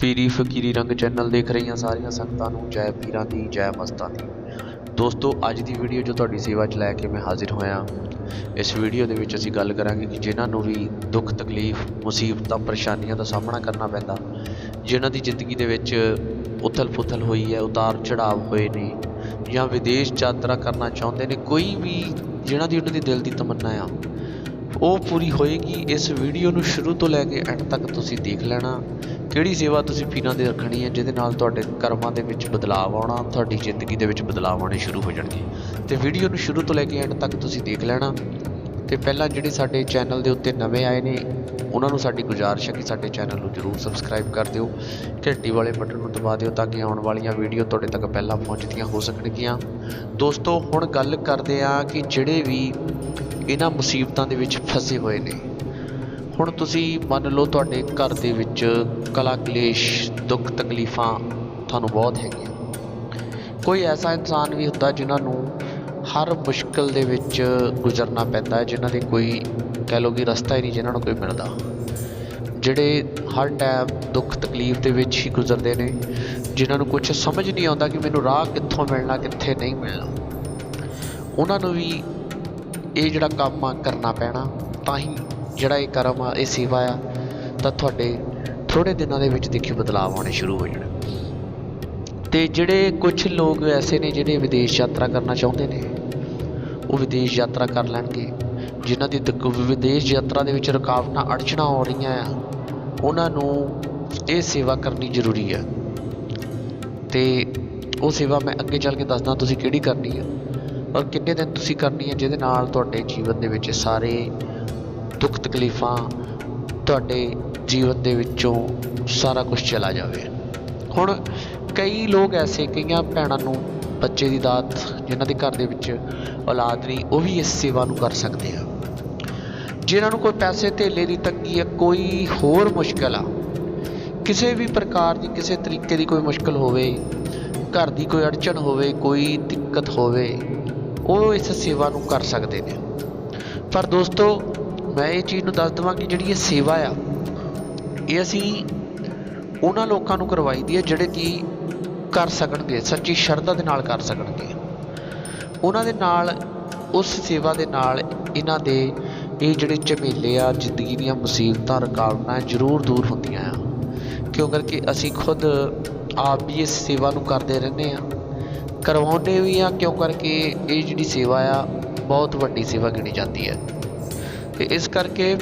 ਪੀਰੀ ਫਕੀਰੀ ਰੰਗ ਚੈਨਲ ਦੇਖ ਰਹੀਆਂ ਸਾਰੀਆਂ ਸੰਗਤਾਂ ਨੂੰ, ਜੈ ਪੀਰਾਂ ਦੀ, ਜੈ ਮਸਤਾਂ ਦੀ। ਦੋਸਤੋ, ਅੱਜ ਦੀ ਵੀਡੀਓ ਜੋ ਤੁਹਾਡੀ ਸੇਵਾ 'ਚ ਲੈ ਕੇ ਮੈਂ ਹਾਜ਼ਰ ਹੋਇਆ, ਇਸ ਵੀਡੀਓ ਦੇ ਵਿੱਚ ਅਸੀਂ ਗੱਲ ਕਰਾਂਗੇ ਕਿ ਜਿਨ੍ਹਾਂ ਨੂੰ ਵੀ ਦੁੱਖ, ਤਕਲੀਫ, ਮੁਸੀਬਤਾਂ, ਪਰੇਸ਼ਾਨੀਆਂ ਦਾ ਸਾਹਮਣਾ ਕਰਨਾ ਪੈਂਦਾ, ਜਿਨ੍ਹਾਂ ਦੀ ਜ਼ਿੰਦਗੀ ਦੇ ਵਿੱਚ ਉਥਲ-ਪੁਥਲ ਹੋਈ ਹੈ, ਉਤਾਰ ਚੜਾਵ ਹੋਏ ਨੇ, ਜਾਂ ਵਿਦੇਸ਼ ਯਾਤਰਾ ਕਰਨਾ ਚਾਹੁੰਦੇ ਨੇ, ਕੋਈ ਵੀ ਜਿਨ੍ਹਾਂ ਦੀ ਉਹਨਾਂ ਦੀ ਦਿਲ ਦੀ ਤਮੰਨਾ ਆ ਉਹ ਪੂਰੀ ਹੋਏਗੀ, ਇਸ ਵੀਡੀਓ ਨੂੰ ਸ਼ੁਰੂ ਤੋਂ ਲੈ ਕੇ ਐਂਡ ਤੱਕ ਤੁਸੀਂ ਦੇਖ ਲੈਣਾ। ਕਿਹੜੀ ਸੇਵਾ ਤੁਸੀਂ ਪੀਰਾਂ ਦੇ ਰੱਖਣੀ ਹੈ, ਜਿਹਦੇ ਨਾਲ ਤੁਹਾਡੇ ਕਰਮਾਂ ਦੇ ਵਿੱਚ ਬਦਲਾਅ ਆਉਣਾ, ਤੁਹਾਡੀ ਜ਼ਿੰਦਗੀ ਦੇ ਵਿੱਚ ਬਦਲਾਅ ਆਉਣੇ ਸ਼ੁਰੂ ਹੋ ਜਾਣਗੇ। ਤੇ ਵੀਡੀਓ ਨੂੰ ਸ਼ੁਰੂ ਤੋਂ ਲੈ ਕੇ ਐਂਡ ਤੱਕ ਤੁਸੀਂ ਦੇਖ ਲੈਣਾ। ਤੇ ਪਹਿਲਾਂ ਜਿਹੜੇ ਸਾਡੇ ਚੈਨਲ ਦੇ ਉੱਤੇ ਨਵੇਂ ਆਏ ਨੇ, ਉਹਨਾਂ ਨੂੰ ਸਾਡੀ ਗੁਜ਼ਾਰਿਸ਼ ਹੈ ਕਿ ਸਾਡੇ ਚੈਨਲ ਨੂੰ ਜਰੂਰ ਸਬਸਕ੍ਰਾਈਬ ਕਰ ਦਿਓ। ਘੰਟੀ ਵਾਲੇ ਬਟਨ ਨੂੰ ਦਬਾ ਦਿਓ ਤਾਂ ਕਿ ਆਉਣ ਵਾਲੀਆਂ ਵੀਡੀਓ ਤੁਹਾਡੇ ਤੱਕ ਪਹਿਲਾਂ ਪਹੁੰਚਦੀਆਂ ਹੋ ਸਕਣਗੀਆਂ। ਦੋਸਤੋ, ਹੁਣ ਗੱਲ ਕਰਦੇ ਆ ਕਿ ਜਿਹੜੇ ਵੀ ਇਹਨਾਂ ਮੁਸੀਬਤਾਂ ਦੇ ਵਿੱਚ ਫਸੇ ਹੋਏ ਨੇ। ਹੁਣ ਤੁਸੀਂ ਮੰਨ ਲਓ ਤੁਹਾਡੇ ਘਰ ਦੇ ਵਿੱਚ ਕਲਾ, ਕਲੇਸ਼, ਦੁੱਖ, ਤਕਲੀਫਾਂ ਤੁਹਾਨੂੰ ਬਹੁਤ ਹੈਗੀਆਂ। ਕੋਈ ਐਸਾ ਇਨਸਾਨ ਵੀ ਹੁੰਦਾ ਜਿਨ੍ਹਾਂ ਨੂੰ ਹਰ ਮੁਸ਼ਕਲ ਦੇ ਵਿੱਚ ਗੁਜ਼ਰਨਾ ਪੈਂਦਾ ਹੈ, ਜਿਨ੍ਹਾਂ ਦੇ ਕੋਈ ਕਹਿ ਲਓ ਕਿ ਰਸਤਾ ਹੀ ਨਹੀਂ, ਜਿਨ੍ਹਾਂ ਨੂੰ ਕੋਈ ਮਿਲਦਾ। ਜਿਹੜੇ ਹਰ ਟਾਈਮ ਦੁੱਖ, ਤਕਲੀਫ ਦੇ ਵਿੱਚ ਹੀ ਗੁਜ਼ਰਦੇ ਨੇ, ਜਿਨ੍ਹਾਂ ਨੂੰ ਕੁਝ ਸਮਝ ਨਹੀਂ ਆਉਂਦਾ ਕਿ ਮੈਨੂੰ ਰਾਹ ਕਿੱਥੋਂ ਮਿਲਣਾ, ਕਿੱਥੇ ਨਹੀਂ ਮਿਲਣਾ। ਉਹਨਾਂ ਨੂੰ ਵੀ ਇਹ ਜਿਹੜਾ ਕੰਮ ਆ, ਕਰਨਾ ਪੈਣਾ, ਤਾਂ ਹੀ ਜਿਹੜਾ ਇਹ ਕਰਮ ਆ, ਇਹ ਸੇਵਾ ਆ, ਤਾਂ ਤੁਹਾਡੇ ਥੋੜੇ ਦਿਨਾਂ ਦੇ ਵਿੱਚ ਦੇਖਿਓ ਬਦਲਾਅ ਆਉਣੇ ਸ਼ੁਰੂ ਹੋ ਜਾਣ। ਤੇ ਜਿਹੜੇ ਕੁਝ ਲੋਕ ਐਸੇ ਨੇ ਜਿਹੜੇ ਵਿਦੇਸ਼ ਯਾਤਰਾ ਕਰਨਾ ਚਾਹੁੰਦੇ ਨੇ, ਉਹ ਵਿਦੇਸ਼ ਯਾਤਰਾ ਕਰ ਲੈਣਗੇ। ਜਿਨ੍ਹਾਂ ਦੀ ਵਿਦੇਸ਼ ਯਾਤਰਾ ਦੇ ਵਿੱਚ ਰੁਕਾਵਟਾਂ ਅੜਚਣਾਂ ਆ ਰਹੀਆਂ ਆ, ਉਹਨਾਂ ਨੂੰ ਇਹ ਸੇਵਾ ਕਰਨੀ ਜ਼ਰੂਰੀ ਆ। ਤੇ ਉਹ ਸੇਵਾ ਮੈਂ ਅੱਗੇ ਚੱਲ ਕੇ ਦੱਸਦਾ, ਤੁਸੀਂ ਕਿਹੜੀ ਕਰਨੀ ਆ। ਔਰ ਕਿੰਨੇ ਦਿਨ ਤੁਸੀਂ ਕਰਨੀ ਹੈ ਜਿਹਦੇ ਨਾਲ ਤੁਹਾਡੇ ਜੀਵਨ ਦੇ ਵਿੱਚ ਸਾਰੇ ਦੁੱਖ ਤਕਲੀਫਾਂ ਤੁਹਾਡੇ ਜੀਵਨ ਦੇ ਵਿੱਚੋਂ ਸਾਰਾ ਕੁਝ ਚਲਾ ਜਾਵੇ? ਹੁਣ ਕਈ ਲੋਕ ਐਸੇ, ਕਈਆਂ ਭੈਣਾਂ ਨੂੰ, ਬੱਚੇ ਦੀ ਦਾਤ ਜਿਨ੍ਹਾਂ ਦੇ ਘਰ ਦੇ ਵਿੱਚ ਔਲਾਦ ਨਹੀਂ, ਉਹ ਵੀ ਇਸ ਸੇਵਾ ਨੂੰ ਕਰ ਸਕਦੇ ਆ। ਜਿਨ੍ਹਾਂ ਨੂੰ ਕੋਈ ਪੈਸੇ ਧੇਲੇ ਦੀ ਤੰਗੀ ਹੈ, ਕੋਈ ਹੋਰ ਮੁਸ਼ਕਲ ਆ, ਕਿਸੇ ਵੀ ਪ੍ਰਕਾਰ ਦੀ, ਕਿਸੇ ਤਰੀਕੇ ਦੀ ਕੋਈ ਮੁਸ਼ਕਲ ਹੋਵੇ, ਘਰ ਦੀ ਕੋਈ ਅੜਚਣ ਹੋਵੇ, ਕੋਈ ਦਿੱਕਤ ਹੋਵੇ ਉਹ ਇਸ ਸੇਵਾ ਨੂੰ ਕਰ ਸਕਦੇ ਨੇ। ਪਰ ਦੋਸਤੋ, ਮੈਂ ਇਹ ਚੀਜ਼ ਨੂੰ ਦੱਸ ਦਵਾਂ ਕਿ ਜਿਹੜੀ ਇਹ ਸੇਵਾ ਆ, ਇਹ ਅਸੀਂ ਉਹਨਾਂ ਲੋਕਾਂ ਨੂੰ ਕਰਵਾਈ ਦੀ ਹੈ ਜਿਹੜੇ ਕਿ ਕਰ ਸਕਣਗੇ, ਸੱਚੀ ਸ਼ਰਧਾ ਦੇ ਨਾਲ ਕਰ ਸਕਣਗੇ। ਉਹਨਾਂ ਦੇ ਨਾਲ, ਉਸ ਸੇਵਾ ਦੇ ਨਾਲ ਇਹਨਾਂ ਦੇ ਇਹ ਜਿਹੜੇ ਝਮੇਲੇ ਆ, ਜ਼ਿੰਦਗੀ ਦੀਆਂ ਮੁਸੀਬਤਾਂ, ਰੁਕਾਵਟਾਂ ਜ਼ਰੂਰ ਦੂਰ ਹੁੰਦੀਆਂ ਆ। ਕਿਉਂ ਕਰਕੇ ਅਸੀਂ ਖੁਦ ਆਪ ਵੀ ਇਸ ਸੇਵਾ ਨੂੰ ਕਰਦੇ ਰਹਿੰਦੇ ਆ। ਕਰਵਾਉਂਦੇ ਵੀ ਆ, ਕਿਉਂ ਕਰਕੇ ਇਹ ਜਿਹੜੀ ਸੇਵਾ ਆ, ਬਹੁਤ ਵੱਡੀ ਸੇਵਾ ਗਿਣੀ ਜਾਂਦੀ ਹੈ। ਤੇ ਇਸ ਕਰਕੇ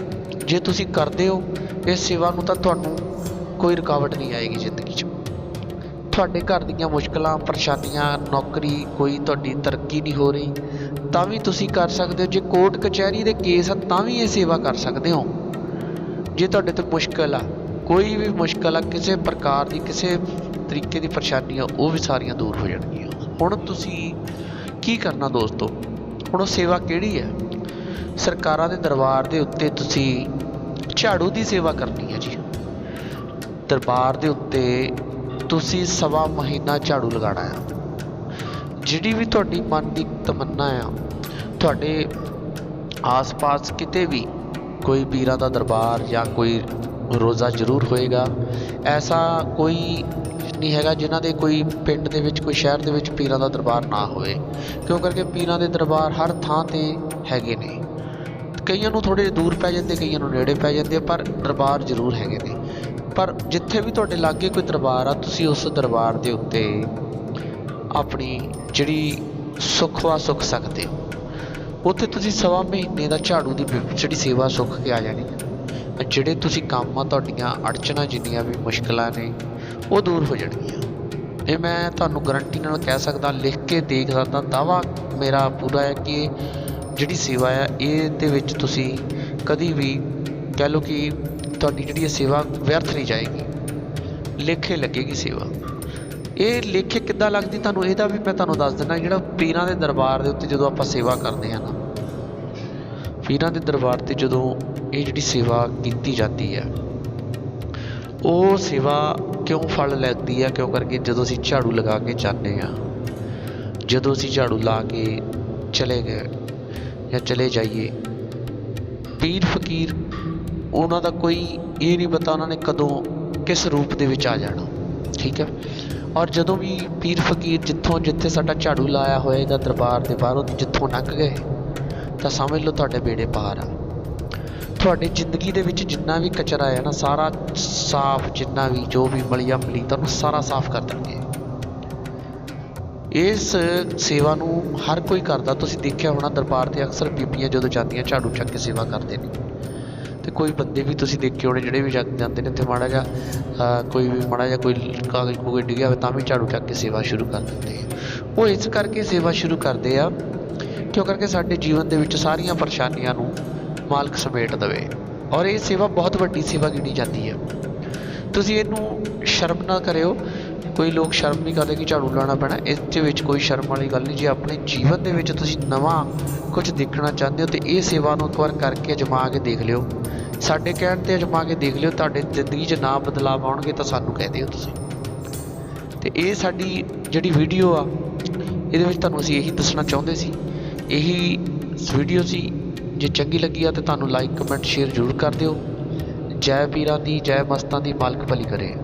ਜੇ ਤੁਸੀਂ ਕਰਦੇ ਹੋ, ਇਸ ਸੇਵਾ ਨੂੰ ਤਾਂ ਤੁਹਾਨੂੰ ਕੋਈ ਰੁਕਾਵਟ ਨਹੀਂ ਆਏਗੀ ਜ਼ਿੰਦਗੀ 'ਚ। ਤੁਹਾਡੇ ਘਰ ਦੀਆਂ ਮੁਸ਼ਕਲਾਂ, ਪਰੇਸ਼ਾਨੀਆਂ, ਨੌਕਰੀ, ਕੋਈ ਤੁਹਾਡੀ ਤਰੱਕੀ ਨਹੀਂ ਹੋ ਰਹੀ, ਤਾਂ ਵੀ ਤੁਸੀਂ ਕਰ ਸਕਦੇ ਹੋ। ਜੇ ਕੋਰਟ ਕਚਹਿਰੀ ਦੇ ਕੇਸ ਆ, ਤਾਂ ਵੀ ਇਹ ਸੇਵਾ ਕਰ ਸਕਦੇ ਹੋ। ਜੇ ਤੁਹਾਡੇ ਤੇ ਮੁਸ਼ਕਲ ਆ, ਕੋਈ ਵੀ ਮੁਸ਼ਕਲ ਆ, ਕਿਸੇ ਪ੍ਰਕਾਰ ਦੀ, ਕਿਸੇ ਤਰੀਕੇ ਦੀ ਪਰੇਸ਼ਾਨੀ ਆ, ਉਹ ਵੀ ਸਾਰੀਆਂ ਦੂਰ ਹੋ ਜਾਣਗੀਆਂ। ਹੁਣ ਤੁਸੀਂ ਕੀ ਕਰਨਾ ਦੋਸਤੋ? ਹੁਣ ਉਹ ਸੇਵਾ ਕਿਹੜੀ ਹੈ? ਸਰਕਾਰਾਂ ਦੇ ਦਰਬਾਰ ਦੇ ਉੱਤੇ ਤੁਸੀਂ ਝਾੜੂ ਦੀ ਸੇਵਾ ਕਰਨੀ ਹੈ ਜੀ। ਦਰਬਾਰ ਦੇ ਉੱਤੇ ਤੁਸੀਂ ਸਵਾ ਮਹੀਨਾ ਝਾੜੂ ਲਗਾਉਣਾ ਆ। ਜਿਹੜੀ ਵੀ ਤੁਹਾਡੀ ਮਨ ਦੀ ਤਮੰਨਾ ਆ, ਤੁਹਾਡੇ ਆਸ-ਪਾਸ ਕਿਤੇ ਵੀ ਕੋਈ ਪੀਰਾਂ ਦਾ ਦਰਬਾਰ ਜਾਂ ਕੋਈ ਰੋਜ਼ਾ ਜ਼ਰੂਰ ਹੋਏਗਾ। ਐਸਾ ਕੋਈ ਨਹੀਂ ਹੈਗਾ ਜਿਨ੍ਹਾਂ ਦੇ ਕੋਈ ਪਿੰਡ ਦੇ ਵਿੱਚ, ਕੋਈ ਸ਼ਹਿਰ ਦੇ ਵਿੱਚ ਪੀਰਾਂ ਦਾ ਦਰਬਾਰ ਨਾ ਹੋਵੇ। ਕਿਉਂ ਕਰਕੇ ਪੀਰਾਂ ਦੇ ਦਰਬਾਰ ਹਰ ਥਾਂ ਤੇ ਹੈਗੇ ਨੇ? ਕਈਆਂ ਨੂੰ ਥੋੜੇ ਦੂਰ ਪੈ ਜਾਂਦੇ, ਕਈਆਂ ਨੂੰ ਨੇੜੇ ਪੈ ਜਾਂਦੇ ਪਰ ਦਰਬਾਰ ਜ਼ਰੂਰ ਹੈਗੇ ਨੇ। ਪਰ ਜਿੱਥੇ ਵੀ ਤੁਹਾਡੇ ਲਾਗੇ ਕੋਈ ਦਰਬਾਰ ਆ, ਤੁਸੀਂ ਉਸ ਦਰਬਾਰ ਦੇ ਉੱਤੇ ਆਪਣੀ ਜਿਹੜੀ ਸੁੱਖ ਵਾ ਸੁੱਖ ਸਕਦੇ ਹੋ। ਉੱਥੇ ਤੁਸੀਂ ਸਵਾ ਮਹੀਨੇ ਦਾ ਝਾੜੂ ਦੀ ਬਿ- ਜਿਹੜੀ ਸੇਵਾ ਸੁੱਖ ਕੇ ਆ ਜਾਣੀ ਹੈ। ਜਿਹੜੇ ਤੁਸੀਂ ਕੰਮ ਆ, ਤੁਹਾਡੀਆਂ ਅੜਚਣਾਂ ਜਿੰਨੀਆਂ ਵੀ ਮੁਸ਼ਕਲਾਂ ਨੇ ਉਹ ਦੂਰ ਹੋ ਜਾਣਗੀਆਂ। ਇਹ ਮੈਂ ਤੁਹਾਨੂੰ ਗਰੰਟੀ ਨਾਲ ਕਹਿ ਸਕਦਾ, ਲਿਖ ਕੇ ਦੇਖ ਸਕਦਾ। ਦਾਵਾ ਮੇਰਾ ਪੂਰਾ ਹੈ ਕਿ ਜਿਹੜੀ ਸੇਵਾ ਆ ਇਹ ਦੇ ਵਿੱਚ ਤੁਸੀਂ ਕਦੀ ਵੀ ਕਹਿ ਲਓ ਕਿ ਤੁਹਾਡੀ ਜਿਹੜੀ ਇਹ ਸੇਵਾ ਵਿਅਰਥ ਨਹੀਂ ਜਾਏਗੀ। ਲੇਖੇ ਲੱਗੇਗੀ ਸੇਵਾ। ਇਹ ਲੇਖੇ ਕਿੱਦਾਂ ਲੱਗਦੀ ਤੁਹਾਨੂੰ, ਇਹਦਾ ਵੀ ਮੈਂ ਤੁਹਾਨੂੰ ਦੱਸ ਦਿੰਦਾ, ਜਿਹੜਾ ਪੀਰਾਂ ਦੇ ਦਰਬਾਰ ਦੇ ਉੱਤੇ ਜਦੋਂ ਆਪਾਂ ਸੇਵਾ ਕਰਦੇ ਹਾਂ ਨਾ, ਪੀਰਾਂ ਦੇ ਦਰਬਾਰ ਤੇ ਜਦੋਂ ਇਹ ਜਿਹੜੀ ਸੇਵਾ ਕੀਤੀ ਜਾਂਦੀ ਹੈ, ਉਹ ਸੇਵਾ ਕਿਉਂ ਫਲ ਲੈਂਦੀ ਹੈ ਕਿਉਂ ਕਰਕੇ ਜਦੋਂ ਅਸੀਂ ਝਾੜੂ ਲਗਾ ਕੇ ਜਾਂਦੇ ਹਾਂ ਜਦੋਂ ਅਸੀਂ ਝਾੜੂ ਲਾ ਕੇ ਚਲੇ ਗਏ ਜਾਂ ਚਲੇ ਜਾਈਏ, ਪੀਰ ਫਕੀਰ ਉਹਨਾਂ ਦਾ ਕੋਈ ਇਹ ਨਹੀਂ ਪਤਾ ਉਹਨਾਂ ਨੇ ਕਦੋਂ ਕਿਸ ਰੂਪ ਦੇ ਵਿੱਚ ਆ ਜਾਣਾ, ਠੀਕ ਹੈ ਔਰ ਜਦੋਂ ਵੀ ਪੀਰ ਫਕੀਰ ਜਿੱਥੋਂ ਜਿੱਥੇ ਸਾਡਾ ਝਾੜੂ ਲਾਇਆ ਹੋਏਗਾ ਦਰਬਾਰ ਦੇ ਬਾਹਰੋਂ ਜਿੱਥੋਂ ਲੰਘ ਗਏ, ਤਾਂ ਸਮਝ ਲਓ ਤੁਹਾਡੇ ਬੇੜੇ ਪਾਰ ਆ। ਤੁਹਾਡੀ ਜ਼ਿੰਦਗੀ ਦੇ ਵਿੱਚ ਜਿੰਨਾ ਵੀ ਕਚਰਾ ਹੈ ਨਾ, ਸਾਰਾ ਸਾਫ਼, ਜਿੰਨਾ ਵੀ ਜੋ ਵੀ ਮਲੀਆ ਮਲੀ ਤੁਹਾਨੂੰ ਸਾਰਾ ਸਾਫ਼ ਕਰ ਦੇਣਗੇ। ਇਸ ਸੇਵਾ ਨੂੰ ਹਰ ਕੋਈ ਕਰਦਾ। ਤੁਸੀਂ ਦੇਖਿਆ ਹੋਣਾ, ਦਰਬਾਰ ਤੇ ਅਕਸਰ ਬੀਬੀਆਂ ਜਦੋਂ ਜਾਂਦੀਆਂ, ਝਾੜੂ ਚੱਕ ਕੇ ਸੇਵਾ ਕਰਦੇ ਨੇ। ਤੇ ਕੋਈ ਬੰਦੇ ਵੀ ਤੁਸੀਂ ਦੇਖੇ ਹੋਣੇ, ਜਿਹੜੇ ਵੀ ਜਾ- ਜਾਂਦੇ ਨੇ ਤੇ ਮਾੜਾ ਜਿਹਾ ਕੋਈ ਵੀ ਮਾੜਾ ਜਿਹਾ ਕੋਈ ਕਾਗਜ਼ ਕੋਈ ਡਿੱਗਿਆ ਹੋਵੇ, ਤਾਂ ਵੀ ਝਾੜੂ ਚੱਕ ਕੇ ਸੇਵਾ ਸ਼ੁਰੂ ਕਰ ਦਿੰਦੇ ਉਹ ਇਸ ਕਰਕੇ ਸੇਵਾ ਸ਼ੁਰੂ ਕਰਦੇ ਆ, ਕਿਉਂ ਕਰਕੇ ਸਾਡੇ ਜੀਵਨ ਦੇ ਵਿੱਚ ਸਾਰੀਆਂ ਪਰੇਸ਼ਾਨੀਆਂ ਨੂੰ ਮਾਲਕ ਸਮੇਟ ਦੇਵੇ। ਔਰ ਇਹ ਸੇਵਾ ਬਹੁਤ ਵੱਡੀ ਸੇਵਾ ਗਿਣੀ ਜਾਂਦੀ ਹੈ। ਤੁਸੀਂ ਇਹਨੂੰ ਸ਼ਰਮ ਨਾ ਕਰਿਓ। ਕੋਈ ਲੋਕ ਸ਼ਰਮ ਨਹੀਂ ਕਰਦੇ ਕਿ ਝਾੜੂ ਲਾਉਣਾ ਪੈਣਾ। ਇਸ ਦੇ ਵਿੱਚ ਕੋਈ ਸ਼ਰਮ ਵਾਲੀ ਗੱਲ ਨਹੀਂ। ਜੇ ਆਪਣੇ ਜੀਵਨ ਦੇ ਵਿੱਚ ਤੁਸੀਂ ਨਵਾਂ ਕੁਝ ਦੇਖਣਾ ਚਾਹੁੰਦੇ ਹੋ, ਤੇ ਇਹ ਸੇਵਾ ਨੂੰ ਇੱਕ ਵਾਰ ਕਰਕੇ ਅਜਮਾ ਕੇ ਦੇਖ ਲਿਓ। ਸਾਡੇ ਕਹਿਣ ਤੇ ਅਜਮਾ ਕੇ ਦੇਖ ਲਿਓ। ਤੁਹਾਡੇ ਜ਼ਿੰਦਗੀ 'ਚ ਨਾ ਬਦਲਾਅ ਆਉਣਗੇ ਤਾਂ ਸਾਨੂੰ ਕਹਿ ਦਿਓ ਤੁਸੀਂ। ਤੇ ਇਹ ਸਾਡੀ ਜਿਹੜੀ ਵੀਡੀਓ ਆ, ਇਹਦੇ ਵਿੱਚ ਤੁਹਾਨੂੰ ਅਸੀਂ ਇਹੀ ਦੱਸਣਾ ਚਾਹੁੰਦੇ ਸੀ। ਇਹੀ ਵੀਡੀਓ ਸੀ ਜੇ ਚੰਗੀ ਲੱਗੀ ਆ ਤੇ ਤੁਹਾਨੂੰ ਲਾਈਕ ਕਮੈਂਟ ਸ਼ੇਅਰ ਜ਼ਰੂਰ ਕਰ ਦਿਓ। ਜੈ ਪੀਰਾਂ ਦੀ, ਜੈ ਮਸਤਾਂ ਦੀ ਮਾਲਕ ਭਲੀ ਕਰੇ।